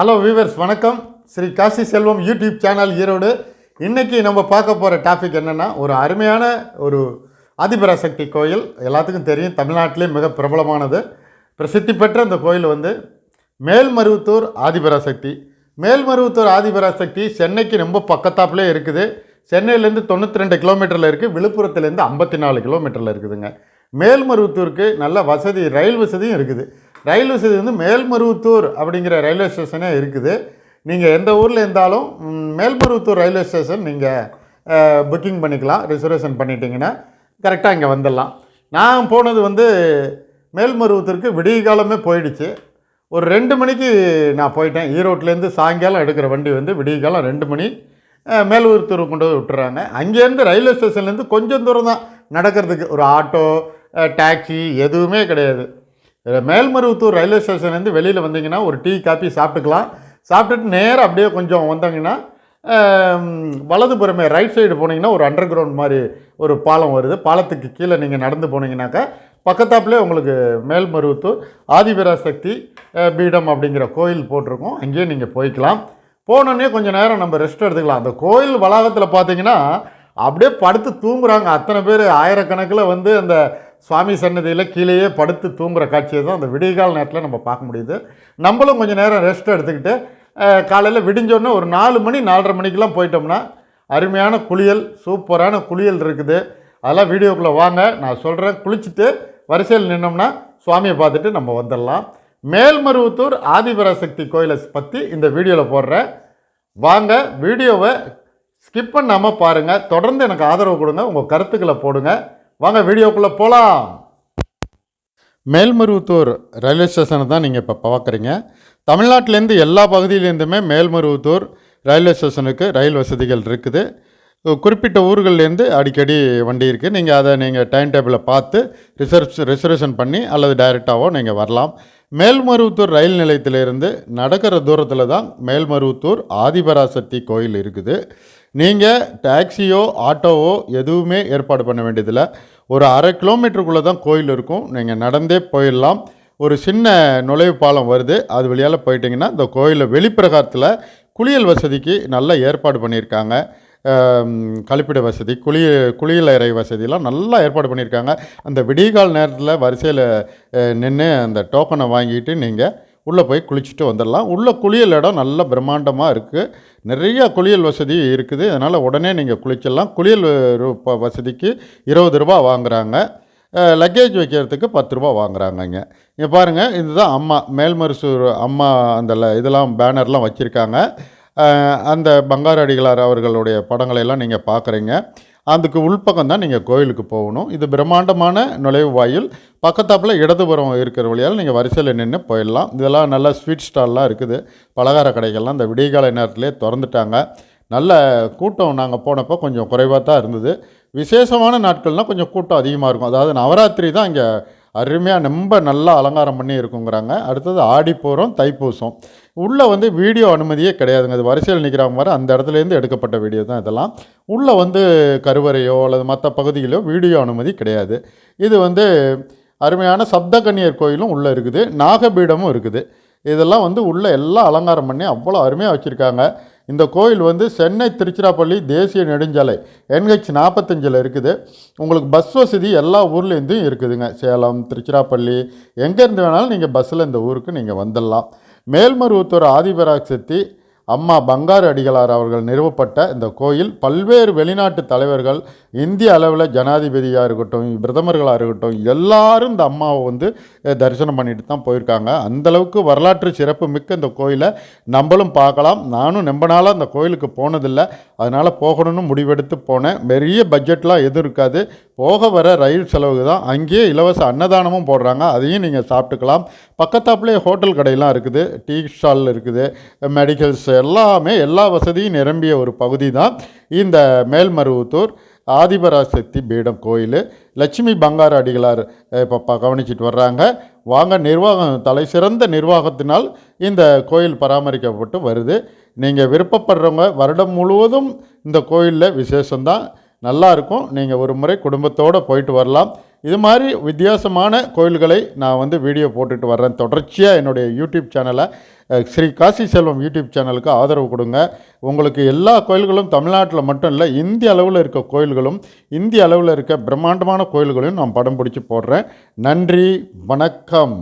Hello viewers வணக்கம். Sri Kasi Selvam YouTube channel Erode. இன்றைக்கி நம்ம பார்க்க போகிற டாபிக் என்னென்னா ஒரு அருமையான ஒரு ஆதிபராசக்தி கோயில். எல்லாத்துக்கும் தெரியும் தமிழ்நாட்டிலே மிக பிரபலமானது. பிரசித்தி பெற்ற இந்த கோயில் வந்து மேல்மருவத்தூர் ஆதிபராசக்தி. மேல்மருவத்தூர் ஆதிபராசக்தி சென்னைக்கு ரொம்ப பக்கத்தாப்புலேயே இருக்குது. சென்னையிலேருந்து தொண்ணூற்றி ரெண்டு கிலோமீட்டரில் இருக்குது விழுப்புரத்துலேருந்து ஐம்பத்தி நாலு கிலோமீட்டரில் இருக்குதுங்க. மேல்மருவத்தூருக்கு நல்ல வசதி ரயில் வசதியும் இருக்குது. ரயில் வசதி வந்து மேல்மருவத்தூர் அப்படிங்கிற ரயில்வே ஸ்டேஷனே இருக்குது. நீங்கள் எந்த ஊரில் இருந்தாலும் மேல்மருவத்தூர் ரயில்வே ஸ்டேஷன் நீங்கள் புக்கிங் பண்ணிக்கலாம் ரிசர்வேஷன் பண்ணிட்டீங்கன்னா கரெக்டாக இங்கே வந்துடலாம். நான் போனது வந்து மேல்மருவத்தூருக்கு விடிய காலமே போயிடுச்சு. ஒரு ரெண்டு மணிக்கு நான் போயிட்டேன். ஈரோட்லேருந்து சாயங்காலம் எடுக்கிற வண்டி வந்து விடிய காலம் ரெண்டு மணி அஹ், மேல்மருவத்தூர் கொண்டு போய் விட்டுறாங்க. அங்கேருந்து ரயில்வே ஸ்டேஷன்லேருந்து கொஞ்சம் தூரம் தான் நடக்கிறதுக்கு. ஒரு ஆட்டோ டாக்ஸி எதுவுமே கிடையாது. மேல்மருவத்தூர் ரயில்வே ஸ்டேஷன்லேருந்து வெளியில் வந்தீங்கன்னா ஒரு டீ காப்பி சாப்பிட்டுக்கலாம். சாப்பிட்டுட்டு நேராக அப்படியே கொஞ்சம் வந்தாங்கன்னா வலதுபுறமே ரைட் சைடு போனீங்கன்னா ஒரு அண்டர் கிரவுண்ட் மாதிரி ஒரு பாலம் வருது. பாலத்துக்கு கீழே நீங்கள் நடந்து போனீங்கன்னாக்கா பக்கத்தாப்புலேயே உங்களுக்கு மேல்மருவத்தூர் ஆதிபராசக்தி பீடம் அப்படிங்கிற கோயில் போட்டிருக்கோம். அங்கேயே நீங்கள் போய்க்கலாம். போனோடனே கொஞ்சம் நேரம் நம்ம ரெஸ்ட் எடுத்துக்கலாம். அந்த கோயில் வளாகத்தில் பார்த்தீங்கன்னா அப்படியே படுத்து தூங்குறாங்க. அத்தனை பேர் ஆயிரக்கணக்கில் வந்து அந்த சுவாமி சன்னதியில் கீழேயே படுத்து தூங்குற காட்சியை தான் அந்த விடியகால நேரத்தில் நம்ம பார்க்க முடியுது. நம்மளும் கொஞ்சம் நேரம் ரெஸ்ட் எடுத்துக்கிட்டு காலையில் விடிஞ்சோடனே ஒரு நாலு மணி நாலரை மணிக்கெலாம் போயிட்டோம்னா அருமையான குளியல் சூப்பரான குளியல் இருக்குது. அதெல்லாம் வீடியோக்குள்ளே வாங்க. நான் சொல்கிறேன் குளிச்சுட்டு வரிசையில் நின்னோம்னா சுவாமியை பார்த்துட்டு நம்ம வந்துடலாம். மேல்மருவத்தூர் ஆதிபராசக்தி கோயிலை பற்றி இந்த வீடியோவில் போடுறேன். வாங்க வீடியோவை ஸ்கிப் பண்ணாமல் பாருங்கள் தொடர்ந்து எனக்கு ஆதரவு கொடுங்க. உங்கள் கருத்துக்களை போடுங்கள் வாங்க வீடியோக்குள்ளே போகலாம் மேல்மருவத்தூர் ரயில்வே ஸ்டேஷனை தான் நீங்கள் இப்போ பார்க்குறீங்க. தமிழ்நாட்டிலேருந்து எல்லா பகுதியிலேருந்துமே மேல்மருவத்தூர் ரயில்வே ஸ்டேஷனுக்கு ரயில் வசதிகள் இருக்குது. குறிப்பிட்ட ஊர்கள்லேருந்து அடிக்கடி வண்டி இருக்குது நீங்கள் அதை நீங்கள் டைம் டேபிளை பார்த்து ரிசர்வ் ரிசர்வேஷன் பண்ணி அல்லது டைரெக்டாகவோ நீங்கள் வரலாம். மேல்மருவத்தூர் ரயில் நிலையத்திலிருந்து நடக்கிற தூரத்தில் தான் மேல்மருவத்தூர் ஆதிபராசக்தி கோயில் இருக்குது. நீங்கள் டாக்ஸியோ ஆட்டோவோ எதுவுமே ஏற்பாடு பண்ண வேண்டியதில்லை. ஒரு அரை கிலோமீட்டருக்குள்ளே தான் கோயில் இருக்கும். நீங்கள் நடந்தே போயிடலாம். ஒரு சின்ன நுழைவு பாலம் வருது. அது வழியால் போயிட்டிங்கன்னா இந்த கோயிலில் வெளிப்பிரகாரத்தில் குளியல் வசதிக்கு நல்ல ஏற்பாடு பண்ணியிருக்காங்க. கழிப்பிட வசதி குளிய குளியலறை வசதியெல்லாம் நல்லா ஏற்பாடு பண்ணியிருக்காங்க. அந்த விடியகால் நேரத்தில் வரிசையில் நின்று அந்த டோக்கனை வாங்கிட்டு நீங்கள் உள்ளே போய் குளிச்சுட்டு வந்துடலாம் உள்ளே குளியல் இடம் நல்ல பிரம்மாண்டமாக இருக்குது நிறைய குளியல் வசதி இருக்குது. அதனால் உடனே நீங்கள் குளிச்சிடலாம் குளியல் ரூ- ப- வசதிக்கு இருபது ரூபா வாங்குறாங்க. லக்கேஜ் வைக்கிறதுக்கு பத்து ரூபா வாங்குறாங்க இங்கே. இங்கே பாருங்கள் இதுதான் அம்மா மேல்மருசூர் அம்மா அந்த ல- இதெல்லாம் பேனர்லாம் வச்சுருக்காங்க. அந்த பங்காரு அடிகளார் அவர்களுடைய படங்களை எல்லாம் நீங்கள் பார்க்குறீங்க அதுக்கு உள்பக்கம் தான் நீங்கள் கோயிலுக்கு போகணும். இது பிரம்மாண்டமான நுழைவு வாயில். பக்கத்தாப்பில் இடதுபுறம் இருக்கிற வழியால் நீங்கள் வரிசையில் நின்று போயிடலாம். இதெல்லாம் நல்ல ஸ்வீட் ஸ்டால்லாம் இருக்குது. பலகார கடைகள்லாம் இந்த விடியகால நேரத்திலே திறந்துட்டாங்க. நல்ல கூட்டம் நாங்கள் போனப்போ கொஞ்சம் குறைவாக தான் இருந்தது. விசேஷமான நாட்கள்னால் கொஞ்சம் கூட்டம் அதிகமாக இருக்கும். அதாவது நவராத்திரி தான் இங்கே அருமையாக ரொம்ப நல்லா அலங்காரம் பண்ணி இருக்குங்கிறாங்க அடுத்தது ஆடிப்பூரம் தைப்பூசம் உள்ளே வந்து வீடியோ அனுமதியே கிடையாதுங்க. அது வரிசையில் நிற்கிறாங்க மாதிரி அந்த இடத்துலேருந்து எடுக்கப்பட்ட வீடியோ தான் இதெல்லாம். உள்ளே வந்து கருவறையோ அல்லது மற்ற பகுதியிலோ வீடியோ அனுமதி கிடையாது. இது வந்து அருமையான சப்தகன்னியர் கோயிலும் உள்ளே இருக்குது. நாகபீடமும் இருக்குது. இதெல்லாம் வந்து உள்ளே எல்லாம் அலங்காரம் பண்ணி அவ்வளோ அருமையாக வச்சுருக்காங்க. இந்த கோயில் வந்து சென்னை திருச்சிராப்பள்ளி தேசிய நெடுஞ்சாலை என்ஹெச் நாற்பத்தஞ்சில் இருக்குது. உங்களுக்கு பஸ் வசதி எல்லா ஊர்லேருந்தும் இருக்குதுங்க. சேலம் திருச்சிராப்பள்ளி எங்கேருந்து வேணாலும் நீங்கள் பஸ்ஸில் இந்த ஊருக்கு நீங்கள் வந்துடலாம். மேல்மருவத்தூர் ஆதிபராசக்தி அம்மா பங்காரு அடிகளார் அவர்கள் நிறுவப்பட்ட இந்த கோயில் பல்வேறு வெளிநாட்டு தலைவர்கள் இந்திய அளவில் ஜனாதிபதியாக இருக்கட்டும் பிரதமர்களாக இருக்கட்டும் எல்லாரும் இந்த அம்மாவை வந்து தரிசனம் பண்ணிட்டு தான் போயிருக்காங்க. அந்தளவுக்கு வரலாற்று சிறப்பு மிக்க இந்த கோயிலை நம்மளும் பார்க்கலாம். நானும் ரொம்ப நாளாக அந்த கோயிலுக்கு போனதில்லை. அதனால் போகணும்னு முடிவெடுத்து போனேன். பெரிய பட்ஜெட்லாம் எதுவும் இருக்காது. போக வர ரயில் செலவுக்கு தான் அங்கேயே இலவச அன்னதானமும் போடுறாங்க. அதையும் நீங்கள் சாப்பிட்டுக்கலாம். பக்கத்தாப்புலேயே ஹோட்டல் கடையெல்லாம் இருக்குது. டீ ஸ்டால் இருக்குது. மெடிக்கல்ஸ் எல்லாமே எல்லா வசதியும் நிரம்பிய ஒரு பகுதி தான். இந்த மேல்மருவத்தூர் ஆதிபராசக்தி பீடம் கோயில் லட்சுமி பங்காரு அடிகளார் இப்போ கவனிச்சிட்டு வர்றாங்க. வாங்க நிர்வாகம் தலை சிறந்த நிர்வாகத்தினால் இந்த கோயில் பராமரிக்கப்பட்டு வருது. நீங்கள் விருப்பப்படுறவங்க வருடம் முழுவதும் இந்த கோயிலில் விசேஷம்தான். நல்லா இருக்கும். நீங்கள் ஒரு முறை குடும்பத்தோடு போயிட்டு வரலாம். இது மாதிரி வித்தியாசமான கோயில்களை நான் வந்து வீடியோ போட்டுட்டு வர்றேன். தொடர்ச்சியாக என்னுடைய யூடியூப் சேனலை ஸ்ரீ காசி செல்வம் யூடியூப் சேனலுக்கு ஆதரவு கொடுங்க. உங்களுக்கு எல்லா கோயில்களும் தமிழ்நாட்டில் மட்டும் இல்லை இந்திய அளவில் இருக்க கோயில்களும் இந்திய அளவில் இருக்க பிரம்மாண்டமான கோயில்களையும் நான் படம் பிடிச்சி போடுறேன். நன்றி வணக்கம்.